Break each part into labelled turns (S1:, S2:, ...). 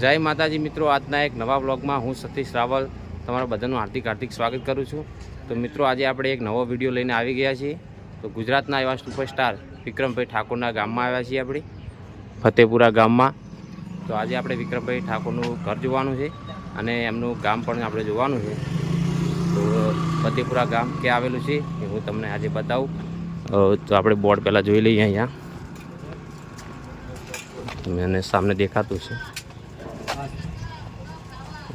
S1: જય માતાજી મિત્રો, આજના એક નવા બ્લોગમાં હું સતીશ રાવલ તમારા બધાનું હાર્દિક હાર્દિક સ્વાગત કરું છું. તો મિત્રો, આજે આપણે એક નવો વીડિયો લઈને આવી ગયા છીએ. તો ગુજરાતના એવા સુપરસ્ટાર વિક્રમભાઈ ઠાકોરના ગામમાં આવ્યા છીએ આપણે, ફતેપુરા ગામમાં. તો આજે આપણે વિક્રમભાઈ ઠાકોરનું ઘર જોવાનું છે અને એમનું ગામ પણ આપણે જોવાનું છે. તો ફતેપુરા ગામ ક્યાં આવેલું છે એ હું તમને આજે બતાવું. તો આપણે બોર્ડ પહેલાં જોઈ લઈએ અહીંયા. મને સામને દેખાતું છે.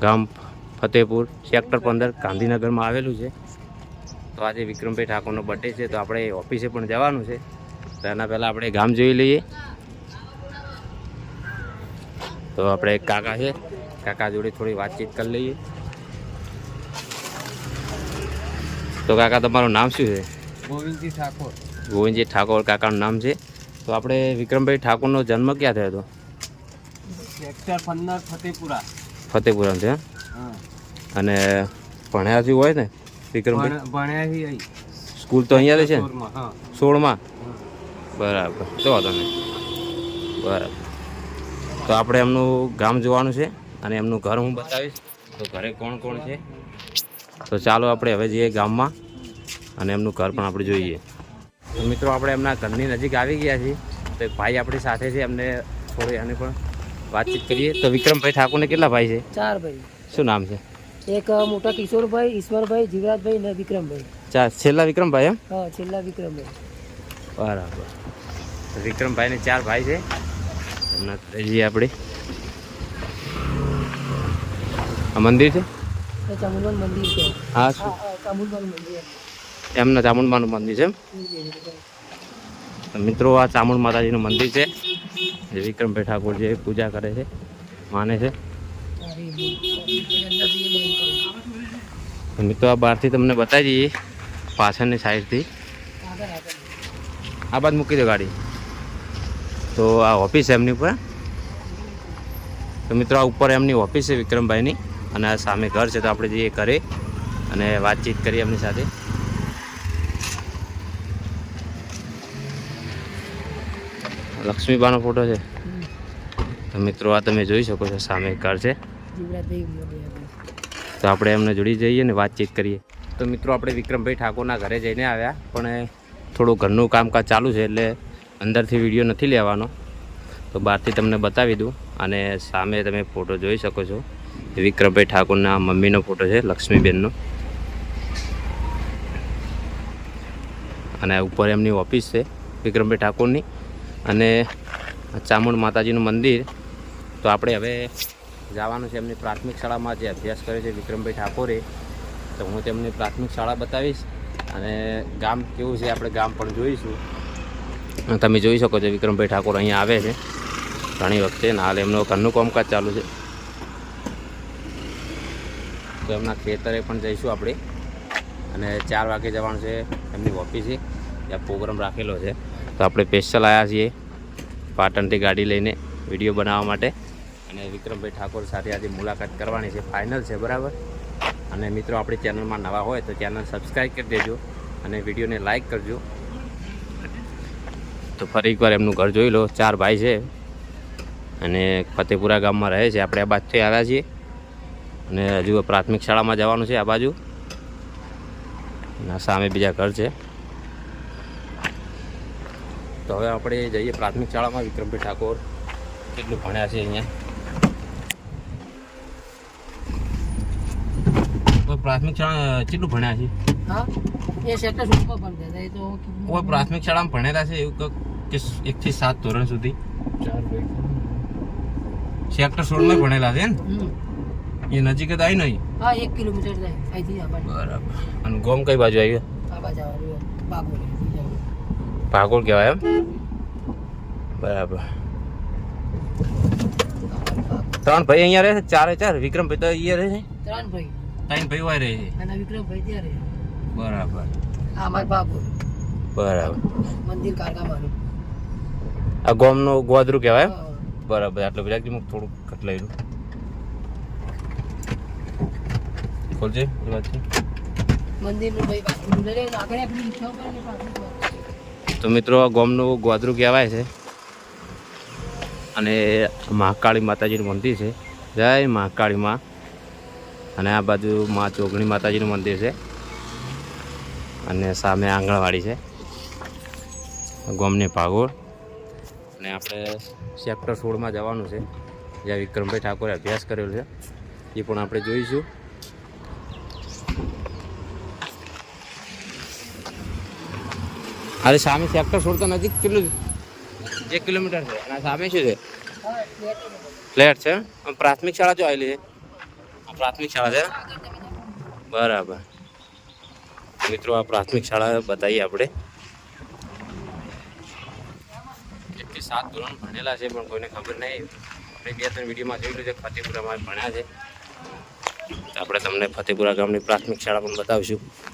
S1: ગામ ફતેપુર સેક્ટર પંદર ગાંધીનગરમાં આવેલું છે. તો આજે વિક્રમભાઈ ઠાકોરનો બર્થડે છે તો આપણે ઓફિસે પણ જવાનું છે. તો એના પહેલાં આપણે ગામ જોઈ લઈએ. તો આપણે કાકા છે કાકા જોડે થોડી વાતચીત કરી લઈએ. તો કાકા તમારું નામ શું છે?
S2: ગોવિંદજી ઠાકોર.
S1: ગોવિંદજી ઠાકોર કાકાનું નામ છે. તો આપણે વિક્રમભાઈ ઠાકોરનો જન્મ ક્યાં થયો હતો?
S2: સેક્ટર પંદર ફતેપુરા.
S1: ફતેપુરમ છે અને ભણ્યા જેવું હોય ને વિક્રમભાઈ. સ્કૂલ તો અહીંયા છે સોળમાં બરાબર. તો વાંધો નહીં. બરાબર. તો આપણે એમનું ગામ જોવાનું છે અને એમનું ઘર હું બતાવીશ. તો ઘરે કોણ કોણ છે? તો ચાલો આપણે હવે જઈએ ગામમાં અને એમનું ઘર પણ આપણે જોઈએ. મિત્રો આપણે એમના ઘરની નજીક આવી ગયા છીએ. તો એક ભાઈ આપણી સાથે છે એમને થોડી એને પણ વાતચીત કરીએ. તો વિક્રમભાઈ ઠાકોરને કેટલા ભાઈ છે?
S3: ચાર ભાઈ.
S1: શું નામ છે?
S3: એક મોટા કિશોરભાઈ ઈશ્વરભાઈ જીવરાજભાઈ ને વિક્રમભાઈ.
S1: ચાર છેલ્લા વિક્રમભાઈ એમ?
S3: હા છેલ્લા વિક્રમભાઈ.
S1: બરાબર. વિક્રમભાઈને ચાર ભાઈ છે. એમના જઈએ આપણે. આ મંદિર છે?
S3: એ મંદિર છે.
S1: હા
S3: મંદિર
S1: એમના ચામુંડમાનું મંદિર છે મિત્રો આ ચામુંડ માતાજીનું મંદિર છે. જે વિક્રમભાઈ ઠાકોર જે પૂજા કરે છે, માને છે. મિત્રો આ બહારથી તમને બતાવી દઈએ, પાછળની સાઈડથી. આ બાદ મૂકી દો ગાડી. તો આ ઓફિસ એમની ઉપર. તો મિત્રો આ ઉપર એમની ઓફિસ છે વિક્રમભાઈની, અને આ સામે ઘર છે, તો આપણે જઈએ ઘરે અને વાતચીત કરીએ એમની સાથે. લક્ષ્મીબાનો ફોટો છે. મિત્રો, આ તમે જોઈ શકો છો, સામે કાર છે. તો આપણે એમને જોડી જઈએ ને વાતચીત કરીએ. તો મિત્રો, આપણે વિક્રમભાઈ ઠાકોરના ઘરે જઈને આવ્યા, પણ થોડું ઘરનું કામકાજ ચાલુ છે, એટલે અંદરથી વીડિયો નથી લેવાનો. તો બહારથી તમને બતાવી દઉં, અને સામે તમે ફોટો જોઈ શકો છો. વિક્રમભાઈ ઠાકોરના મમ્મીનો ફોટો છે, લક્ષ્મીબેનનો. અને ઉપર એમની ઓફિસ છે, વિક્રમભાઈ ઠાકોરની. અને ચામુંડ માતાજીનું મંદિર. તો આપણે હવે જવાનું છે એમની પ્રાથમિક શાળામાં જે અભ્યાસ કરે છે વિક્રમભાઈ ઠાકોરે. તો હું તેમની પ્રાથમિક શાળા બતાવીશ અને ગામ કેવું છે આપણે ગામ પણ જોઈશું. તમે જોઈ શકો છો વિક્રમભાઈ ઠાકોર અહીંયા આવે છે. ઘણી વખતે ને હાલ એમનું ઘરનું કામકાજ ચાલુ છે. તો એમના ખેતરે પણ જઈશું આપણે. અને ચાર વાગે જવાનું છે એમની ઓફિસે. ત્યાં પ્રોગ્રામ રાખેલો છે. તો આપણે સ્પેશિયલ આવ્યા છીએ પાટણથી ગાડી લઈને વીડિયો બનાવવા માટે. અને વિક્રમભાઈ ઠાકોર સાથે આજે મુલાકાત કરવાની છે. ફાઇનલ છે, બરાબર? અને મિત્રો, આપણી ચેનલમાં નવા હોય તો ચેનલ સબસ્ક્રાઈબ કરી દેજો અને વિડીયોને લાઇક કરજો. તો ફરી એકવાર એમનું ઘર જોઈ લો. ચાર ભાઈ છે. અને ફતેપુરા ગામમાં રહે છે. આપણે આ બાજુથી આવ્યા છીએ. અને હજુ પ્રાથમિક શાળામાં જવાનું છે આ બાજુ. સામે બીજા ઘર છે. તો હવે આપણે જઈએ પ્રાથમિક શાળામાં. વિક્રમભાઈ ઠાકોર કેટલું ભણ્યા છે અહીંયા? પ્રાથમિક શાળા કેટલું ભણ્યા છે?
S3: હા? એ સેક્ટર સુપર પણ એ તો
S1: કોઈ પ્રાથમિક શાળામાં ભણેલા છે એવું કે એકથી સાત ધોરણ સુધી? સેક્ટર સોળમાં ભણેલા છે ને એ નજીક જ આવી નહીં?
S3: હા એક કિલોમીટર અહીંથી
S1: બરાબર. અને ગોમ કઈ બાજુ આવી
S3: આ બાજુ
S1: ભાગોળ કહેવાય એમ? બરાબર. ત્રણ ભાઈ અહીંયા રહે છે? ચારે ચાર? વિક્રમભાઈ તો અહીંયા રહે છે?
S3: ત્રણ ભાઈ.
S1: ત્રણ ભાઈ વાય રહે છે?
S3: અને વિક્રમભાઈ ત્યાં રહે.
S1: બરાબર.
S3: આ અમાર બાપુ.
S1: બરાબર.
S3: મંદિર કારગામાનું
S1: આ ગોમનું ગોદરું કહેવાય. બરાબર. આટલું બધા હું થોડુંક લઉં ખોલજે એ વાત છે.
S3: મંદિરનું ભાઈ લઈ લે. આગળ આપણી ઈચ્છા ઉપર
S1: તો મિત્રો ગોમનું ગોદરું કહેવાય છે. અને મહાકાળી માતાજીનું મંદિર છે. જય મહાકાળી માં અને આ બાજુ મા ચોગણી માતાજીનું મંદિર છે. અને સામે આંગણવાડી છે. ગોમની ભાગોળ. અને આપણે ચેપ્ટર સોળમાં જવાનું છે. જ્યાં વિક્રમભાઈ ઠાકોરે અભ્યાસ કરેલો છે. એ પણ આપણે જોઈશું. અરે સામે સેક્ટર છોડતો નજીક કેટલું છે? એક કિલોમીટર છે. અને સામે શું છે? ફ્લેટ છે. પ્રાથમિક શાળા જો આવેલી છે. પ્રાથમિક શાળા છે. બરાબર. મિત્રો, આ પ્રાથમિક શાળા બતાવીએ આપણે. એકથી સાત ધોરણ ભણેલા છે, પણ કોઈને ખબર નહીં. આપણે બે ત્રણ વિડીયોમાં જોયેલું છે, ફતેપુરામાં ભણ્યા છે. આપણે તમને ફતેપુરા ગામની પ્રાથમિક શાળા પણ બતાવીશું.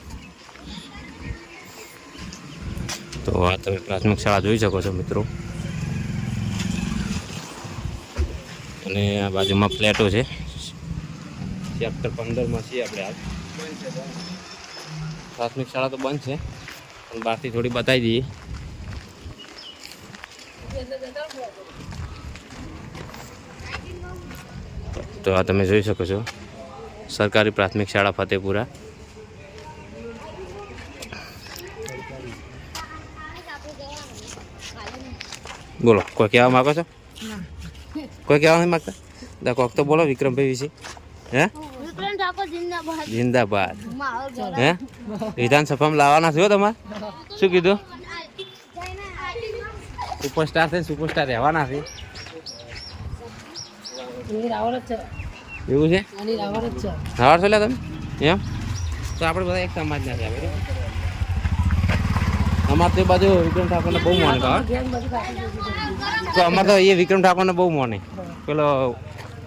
S1: તો આ તમે પ્રાથમિક શાળા જોઈ શકો છો મિત્રો. અને આ બાજુમાં ફ્લેટો છે. ચેપ્ટર પંદરમાં છીએ આપણે હાલ પ્રાથમિક શાળા તો બંધ છે. પણ બહારથી થોડી બતાવી દઈએ. તો આ તમે જોઈ શકો છો. સરકારી પ્રાથમિક શાળા ફતેપુરા. બોલો કોઈ કહેવા માગો છો? કોઈ કહેવા નથી માગતા? દા કોક તો બોલો વિક્રમભાઈ વિશે. હે?
S4: જિંદાબાદ.
S1: હે? વિધાનસભામાં લાવવાના છો તમારે? શું કીધું? સુપરસ્ટાર છે સુપરસ્ટાર રહેવાના છે. એવું છે? સવાર છો. લે તમે? એમ? તો આપણે બધા એક સમાજના છે બરાબર? અમારે તો એ બાજુ વિક્રમ ઠાકોરને બહુ મોને તો અમારે તો એ વિક્રમ ઠાકોરને બહુ મોને પેલો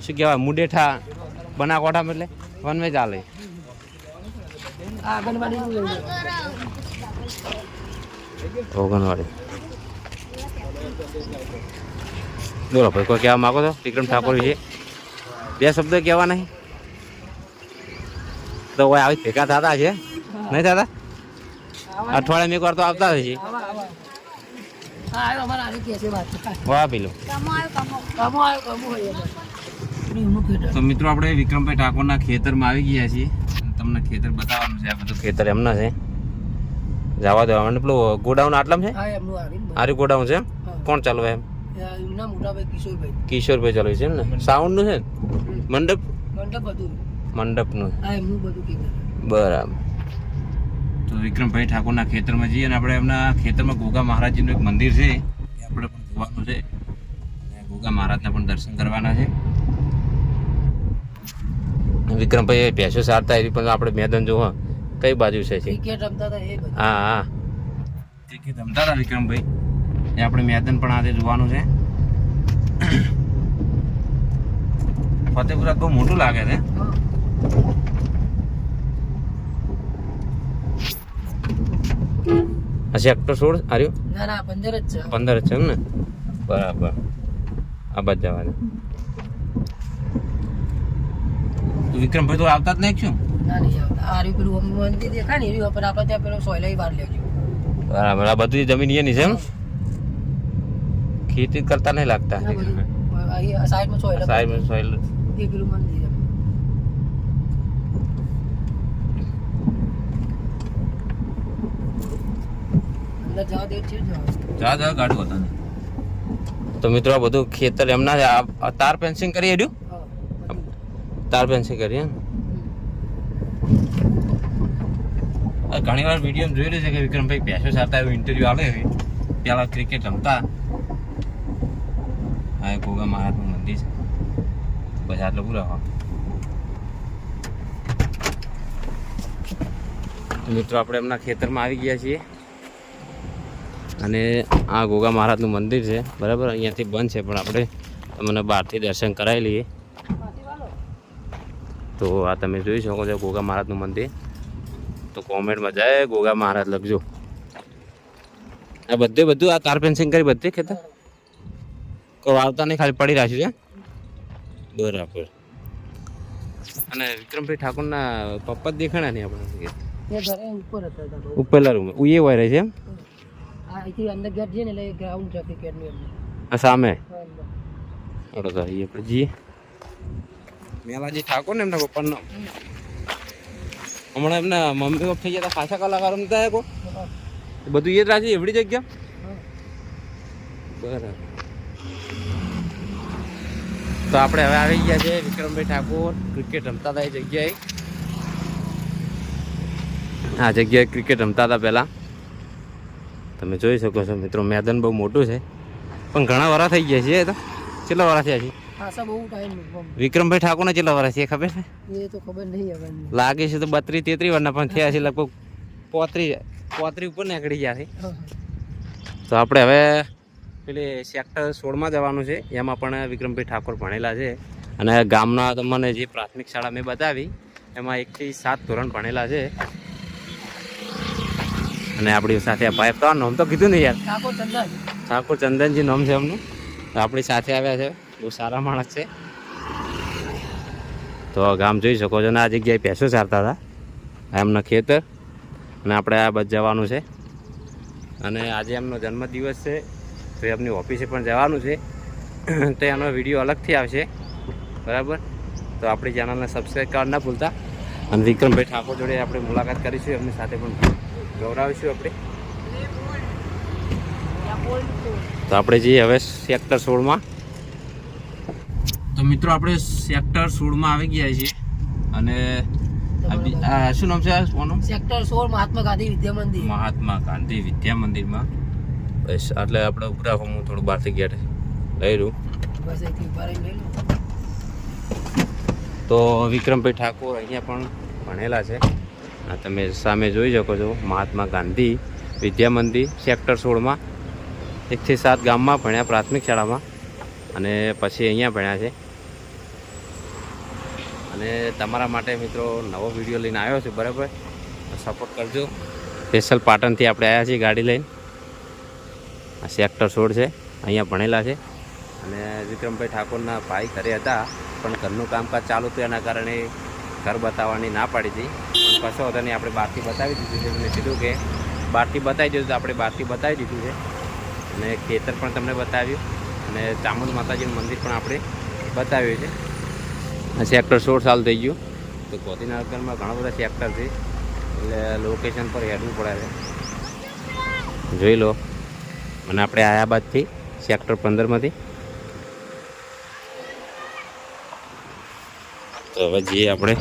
S1: શું કહેવાય, મુડેઠા બનાકોઠા એટલે વનવે ચાલે.
S3: આ આંગણવાડીનું
S1: ઓગણવાડી બોલો ભાઈ, કોઈ કહેવા માગો છો વિક્રમ ઠાકોર વિશે? બે શબ્દ કહેવા નહીં તો આવી ભેગા થતા છે નહીં થતા? અઠવાડિયામાં એક વાર તો આવતા હશે વાહ પેલું. તો. મિત્રો આપણે વિક્રમભાઈ ઠાકોરના ખેતરમાં આવી ગયા છીએ. તમને ખેતર બતાવવાનું છે આ બધું. ખેતર એમના છે. જવા દેવા. મને પેલું ગોડાઉન આટલામ છે?
S3: હા એમનું આવીને
S1: આરી ગોડાઉન છે એમ? કોણ ચાલુ એમ?
S3: એમના મોટા ભાઈ કિશોરભાઈ.
S1: ચાલુ છે એમ ને? સાઉન્ડનું છે મંડપ?
S3: મંડપ બધું.
S1: મંડપનું
S3: હા એમનું બધું ખેતર
S1: બરાબર. તો વિક્રમભાઈ ઠાકોરના ખેતરમાં જઈએ અને આપણે એમના ખેતરમાં ગોગા મહારાજજીનું એક મંદિર છે એ આપણે પણ જોવાનું છે. ગોગા મહારાજના પણ દર્શન કરવાના છે. વિક્રમભાઈ ભેંસો સારતા એવી પણ આપણે મેદાન જોવા કઈ બાજુ છે હા હા. ક્રિકેટ રમતા હતા વિક્રમભાઈ. એ આપણે મેદાન પણ આજે જોવાનું છે. ફતેપુરા બહુ મોટું લાગે છે. આ સેક્ટર સોળ? આર્યું?
S3: ના ના પંદર જ છે.
S1: પંદર જ છે એમ ને? બરાબર. આ બાદ જવાનું. વિક્રમભાઈ તો આવતા જ નહીં શું
S3: ના નહીં આવતા. આ પેલું મંદિર દેખાય ને આપણે ત્યાં પેલો સોયલાઈ વાર લેજો
S1: બરાબર. આ બધી જમીન એની છે એમ? ખેતી કરતા નહીં લાગતા.
S3: સાઈડમાં સોયલા એ પેલું મંદિર એમ. અંદર જવા દે છે જવા
S1: જા જા ગાડું હતા તો મિત્રો આ બધું ખેતર એમના તાર ફેન્સિંગ કરી હેડ્યું તાર ફેન્સિંગ કરી ઘણી વાર વીડિયો જોયેલું છે કે વિક્રમભાઈ પેસો સાથે એવું ઇન્ટરવ્યુ આવે પેલા ક્રિકેટ રમતા. આ ગોગા મહારાજનું મંદિર છે. પછી આટલું પૂરા હા મિત્રો આપણે એમના ખેતરમાં આવી ગયા છીએ. અને આ ગોગા મહારાજનું મંદિર છે. બરાબર? અહીંયાથી બંધ છે પણ આપણે તમને બહારથી દર્શન કરાવી લઈએ. તો આ તમે જોઈ શકો છો ગોગા મહારાજનું મંદિર. તો કોમેન્ટમાં જાય ગોગા મહારાજ લખજો. આ બધે બધું આ કાર ફેન્સિંગ કરી બધે ખેતર? કોઈ વાવતા નહીં ખાલી પડી રાખ્યું છે બરાબર. અને વિક્રમભાઈ ઠાકોરના પપ્પા દેખાણા નહીં આપણે. ઉપરલા રૂમ ઉયે હોય રહે છે એમ?
S3: અહીંથી અંદર ગેટ છે ને એટલે ગ્રાઉન્ડ છે ક્રિકેટનું એમનું
S1: સામે?
S3: અંદર.
S1: આપણે તો આપણે જઈએ મેલાજી ઠાકોર ને એમના પપ્પાનો હમણાં એમના મમ્મી પપ્પા થઈ ગયા હતા ખાસા કલાકારો નતા કો બધું એ જ રાખી એવડી જગ્યા? બરાબર. તો આપણે હવે આવી ગયા છે વિક્રમભાઈ ઠાકોર ક્રિકેટ રમતા હતા એ જગ્યાએ. આ જગ્યાએ ક્રિકેટ રમતા હતા પહેલાં. તમે જોઈ શકો છો મિત્રો મેદાન બહુ મોટું છે. પણ ઘણા વરા થઈ ગયા છે એ તો. કેટલા વરા થયા છે? વિક્રમભાઈ ઠાકોરને કેટલા વરા છે ખબર છે?
S3: એ તો ખબર નહીં હવે
S1: લાગે છે તો બત્રીસ તેત્રીસ વારના પણ થયા છે લગભગ પોત્રીસ પોત્રીસ ઉપર નીકળી ગયા છે. તો આપણે હવે પેલી સેક્ટર સોળમાં જવાનું છે. એમાં પણ વિક્રમભાઈ ઠાકોર ભણેલા છે. અને ગામના તમને જે પ્રાથમિક શાળા મેં બતાવી એમાં એકથી સાત ધોરણ ભણેલા છે. અને આપણી સાથે ભાઈ તો નામ તો કીધું ને યાર.
S3: ઠાકોર ચંદન
S1: ઠાકોર ચંદનજી નામ છે એમનું. આપણી સાથે આવ્યા છે. બહુ સારા માણસ છે. તો ગામ જોઈ શકો છો ને આ જગ્યાએ ભેંસો ચારતા હતા. એમના ખેતર. અને આપણે આ બધ જવાનું છે. અને આજે એમનો જન્મદિવસ છે. તો એમની ઓફિસે પણ જવાનું છે. તો એનો વીડિયો અલગથી આવશે. બરાબર? તો આપણી ચેનલને સબસ્ક્રાઈબ કરવા ના ભૂલતા. અને વિક્રમભાઈ ઠાકોર જોડે આપણે મુલાકાત કરીશું. એમની સાથે પણ ગૌરાવીશું આપણે. તો આપણે જઈએ હવે સેક્ટર સોળમાં તો મિત્રો આપણે સેક્ટર સોળમાં આવી ગયા છીએ. અને આ શું નામ છે કોનું
S3: સેક્ટર સોળ મહાત્મા ગાંધી વિદ્યા મંદિર.
S1: મહાત્મા ગાંધી વિદ્યા મંદિરમાં. બસ એટલે આપણે ઉભરા હું થોડું બહારથી ગેટ લઈ રહ્યું તો વિક્રમભાઈ ઠાકોર અહીંયા પણ ભણેલા છે. આ તમે સામે જોઈ શકો છો, મહાત્મા ગાંધી વિદ્યા મંદિર, સેક્ટર સોળમાં, એકથી સાત ગામમાં ભણ્યા પ્રાથમિક શાળામાં અને પછી અહીંયા ભણ્યા છે. અને તમારા માટે મિત્રો નવો વીડિયો લઈને આવ્યો છું, બરાબર? સપોર્ટ કરજો. સ્પેશિયલ પાટણથી આપણે આવ્યા છીએ ગાડી લઈને. આ સેક્ટર સોળ છે, અહીંયા ભણેલા છે. અને વિક્રમભાઈ ઠાકોરના ભાઈ ઘરે હતા, પણ ઘરનું કામકાજ ચાલુ હતું, એના કારણે ઘર બતાવવાની ના પાડી હતી. કશો હતો નહીં આપણે બહારથી બતાવી દીધું છે. મેં કીધું કે બહારથી બતાવી દીધું તો આપણે બહારથી બતાવી દીધું છે. અને ખેતર પણ તમને બતાવ્યું. અને ચામુંડ માતાજીનું મંદિર પણ આપણે બતાવ્યું છે. સેક્ટર સોળ સાલ થઈ ગયું. તો ગોધીનગરમાં ઘણા બધા સેક્ટર છે. એટલે લોકેશન પર હેડવું પડે છે. જોઈ લો. અને આપણે આયા બાદથી સેક્ટર પંદરમાંથી. તો હવે જઈએ આપણે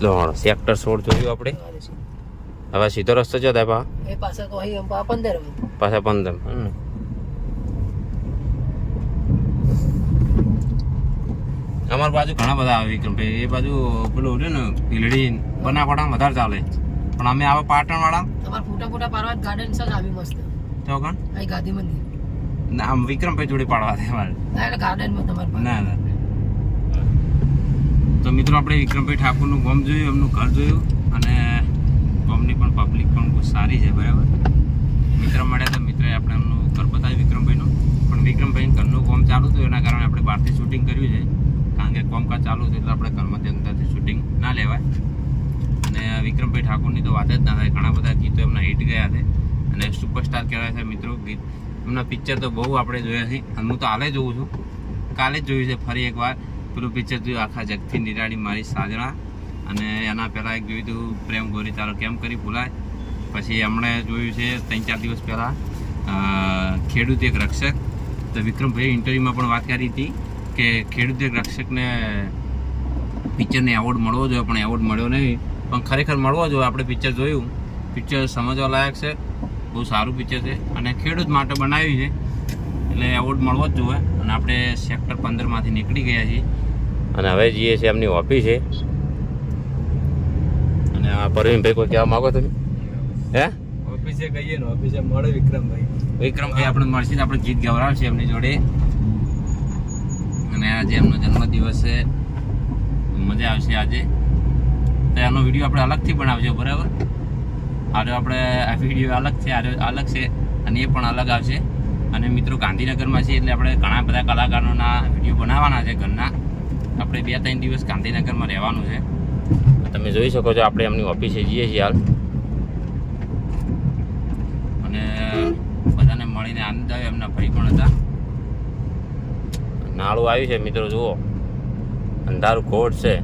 S1: લો સેક્ટર સોળ જોયું આપણે. હવે સીધો રસ્તો થાય પા.
S3: એ પાછળ તો અહીં પંદર
S1: પાછા પંદર હમ. અમારી બાજુ ઘણા બધા આવે વિક્રમભાઈ એ બાજુ પેલું છે ને પીલડી બનાકોટા વધારે ચાલે. પણ અમે આવા પાટણ વાળા
S3: તમારે ફોટા ફોટા પાડવા ગાર્ડન છે આવી મસ્ત.
S1: તો કણ?
S3: અહીં ગાંધી મંદિર
S1: ના આમ વિક્રમભાઈ જોડે પાડવા છે અમારે.
S3: ના એટલે ગાર્ડનમાં તમારે
S1: ના ના. તો મિત્રો આપણે વિક્રમભાઈ ઠાકોરનું ગોમ જોયું, એમનું ઘર જોયું અને ગોમની પણ પબ્લિક પણ બહુ સારી છે, બરાબર? મિત્ર મળ્યા હતા મિત્રએ આપણે એમનું ઘર બતાવ્યું વિક્રમભાઈનું. પણ વિક્રમભાઈ ઘરનું કામ ચાલુ હતું એના કારણે આપણે બહારથી શૂટિંગ કર્યું છે. કારણ કે કોમકાજ ચાલુ હતું એટલે આપણે ઘરમાંથી અંદરથી શૂટિંગ ના લેવાય. અને વિક્રમભાઈ ઠાકોરની તો વાત જ ના થાય ઘણા બધા ગીતો એમના હિટ ગયા છે. અને સુપરસ્ટાર કહેવાય છે મિત્રો ગીત. એમના પિક્ચર તો બહુ આપણે જોયા છે. હું તો હાલે જોઉં છું. કાલે જ જોયું છે, ફરી એકવાર. પેલું પિક્ચર જોયું આખા જગથી નિરાળી મારી સાજણા. અને એના પહેલાં એક જોયું હતું, પ્રેમ ગોરી તારો કેમ કરી ભૂલાય? પછી એમણે જોયું છે, ત્રણ ચાર દિવસ પહેલાં ખેડૂત એક રક્ષક. તો વિક્રમભાઈ ઇન્ટરવ્યૂમાં પણ વાત કરી હતી કે ખેડૂત એક રક્ષકને પિક્ચરને એવોર્ડ મળવો જોઈએ, પણ એવોર્ડ મળ્યો નહીં. પણ ખરેખર મળવો જોઈએ, આપણે પિક્ચર જોયું. પિક્ચર સમજવા લાયક છે. બહુ સારું પિક્ચર છે. અને ખેડૂત માટે બનાવ્યું છે. એટલે એવોર્ડ મળવો જ જોઈએ અને આપણે સેક્ટર પંદરમાંથી નીકળી ગયા છીએ. અને હવે જઈએ છીએ એમની ઓફિસ છે અને આ પરવીનભાઈ કોઈ કહેવા માગો તમે? હે?
S2: ઓફિસે કહીએ ને ઓફિસે મળે વિક્રમભાઈ.
S1: વિક્રમભાઈ આપણે મળશે ને આપણે ગીત ગવડાવશે એમની જોડે. અને આજે એમનો જન્મદિવસ છે. મજા આવશે આજે. તો એનો વીડિયો આપણે અલગથી બનાવજો બરાબર? આજે આપણે આ વીડિયો અલગ છે આજે અલગ છે અને એ પણ અલગ આવશે. અને મિત્રો ગાંધીનગરમાં છીએ એટલે આપણે ઘણા બધા કલાકારોના વીડિયો બનાવવાના છે ઘરના. આપણે બે ત્રણ દિવસ ગાંધીનગરમાં રહેવાનું છે. તમે જોઈ શકો છો આપણે એમની ઓફિસે જઈએ છીએ હાલ. અને બધાને મળીને આનંદ આવ્યો એમના ભાઈ પણ હતા. નાળું આવ્યું છે મિત્રો, જુઓ. અંધારું કોટ છે.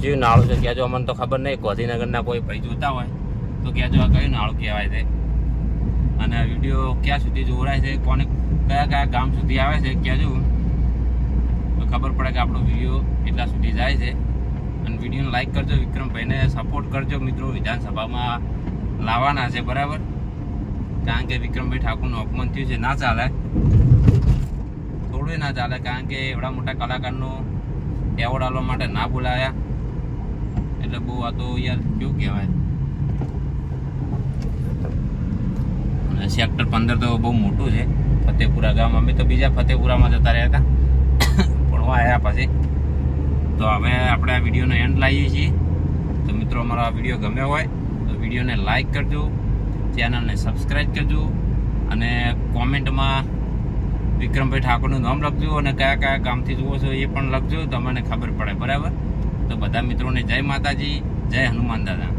S1: જેવું નાળું છે? કહેજો અમને તો ખબર નહીં, ગાંધીનગરના કોઈ ભાઈ જોતા હોય તો કહેજો આ કયું નાળું કહેવાય છે. અને વીડિયો ક્યાં સુધી જોવડાય છે, કોને કયા કયા ગામ સુધી આવે છે કહેજો તો ખબર પડે કે આપણો વીડિયો એટલા સુધી જાય છે. અને વિડીયોને લાઈક કરજો, વિક્રમભાઈને સપોર્ટ કરજો. મિત્રો, વિધાનસભામાં લાવવાના છે, બરાબર? કારણ કે વિક્રમભાઈ ઠાકોરનું અપમાન થયું છે, ના ચાલે. થોડું ના ચાલે, કારણ કે એવડા મોટા કલાકારનો એવોર્ડ આપવા માટે ના બોલાયા. એટલે બહુ આ તો યાર કેવું કહેવાય? સેક્ટર પંદર તો બહુ મોટું છે. ફતેપુરા ગામ અમે તો બીજા ફતેપુરામાં જતા રહ્યા હતા. ભણવા આવ્યા પછી. તો હવે આપણે આ વિડીયોનો એન્ડ લાવીએ છીએ. તો મિત્રો, અમારો આ વીડિયો ગમ્યો હોય, તો વિડીયોને લાઈક કરજો, ચેનલને સબસ્ક્રાઈબ કરજો, અને કોમેન્ટમાં વિક્રમભાઈ ઠાકોરનું નામ લખજો અને કયા કયા ગામથી જુઓ છો એ પણ લખજો, તમને ખબર પડે, બરાબર? તો બધા મિત્રોને જય માતાજી, જય હનુમાન દાદા.